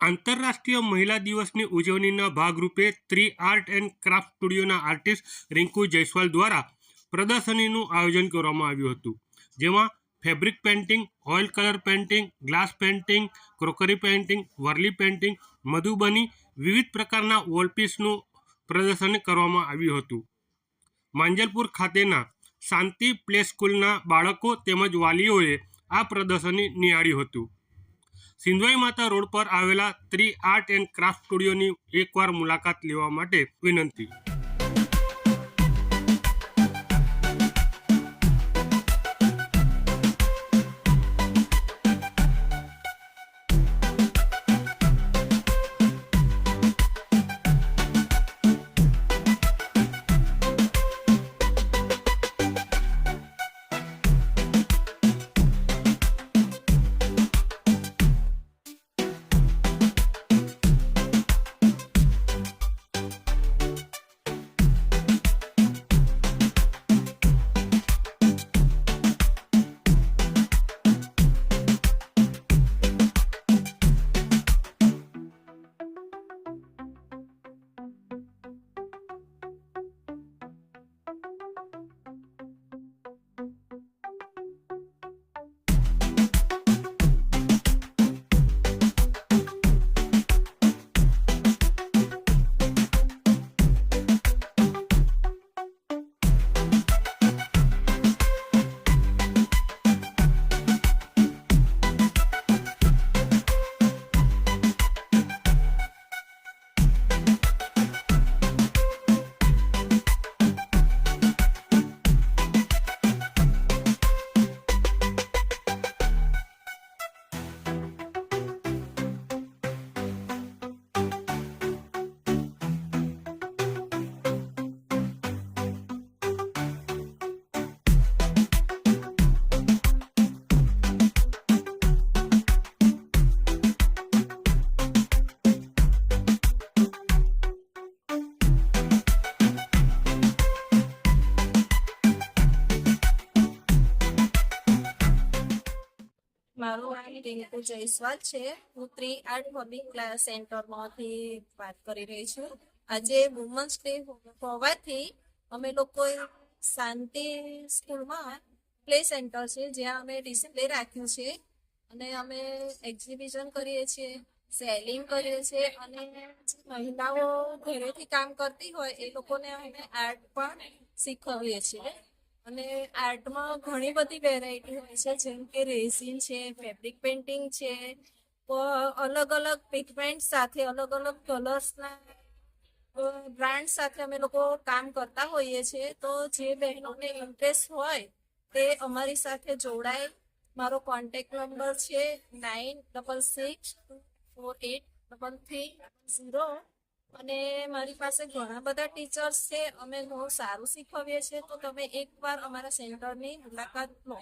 આંતરરાષ્ટ્રીય મહિલા દિવસની ઉજવણીના ભાગરૂપે ત્રી આર્ટ એન્ડ ક્રાફ્ટ સ્ટુડિયોના આર્ટિસ્ટ રિંકુ જયસ્વાલ દ્વારા પ્રદર્શનીનું આયોજન કરવામાં આવ્યું હતું, જેમાં fabric painting, oil colour painting, glass painting, crockery painting, Warli painting Madhubani વિવિધ પ્રકારના વોલપીસનું પ્રદર્શન કરવામાં આવ્યું હતું. માંજલપુર ખાતેના શાંતિ પ્લે સ્કૂલના બાળકો તેમજ વાલીઓએ આ પ્રદર્શની નિહાળ્યું હતું. સિંધવાઈ માતા રોડ પર આવેલા ત્રી આર્ટ એન્ડ ક્રાફ્ટ સ્ટુડિયોની એકવાર મુલાકાત લેવા માટે વિનંતી. મારું નામ જયસ્વાલ છે. હું ત્રી આર્ટ હોબી ક્લાસ સેન્ટરમાંથી વાત કરી રહી છું. આજે વુમન્સ ડે હોવાથી અમે લોકોએ શાંતિ સ્કૂલમાં પ્લે સેન્ટર છે, જ્યાં અમે ડિસિપ્લે રાખ્યું છે. અને અમે એક્ઝિબિશન કરીએ છીએ સેલિંગ કરીએ છીએ અને મહિલાઓ ઘરેથી કામ કરતી હોય એ લોકોને અમે આર્ટ પણ શીખવીએ છીએ. અને આર્ટમાં ઘણી બધી વેરાયટી હોય છે, જેમ કે રેઝિન છે ફેબ્રિક પેઇન્ટિંગ છે અલગ અલગ પિગમેન્ટ સાથે, અલગ અલગ કલર્સના બ્રાન્ડ સાથે અમે લોકો કામ કરતા હોઈએ છીએ તો જે બહેનોને ઇન્ટરેસ્ટ હોય, તે અમારી સાથે જોડાય. મારો કોન્ટેક્ટ નંબર છે nine double six four eight double three zero અને મારી પાસે ઘણા બધા ટીચર્સ છે. અમે બહુ સારું શીખવીએ છીએ. તો તમે એકવાર અમારા સેન્ટરની મુલાકાત લો.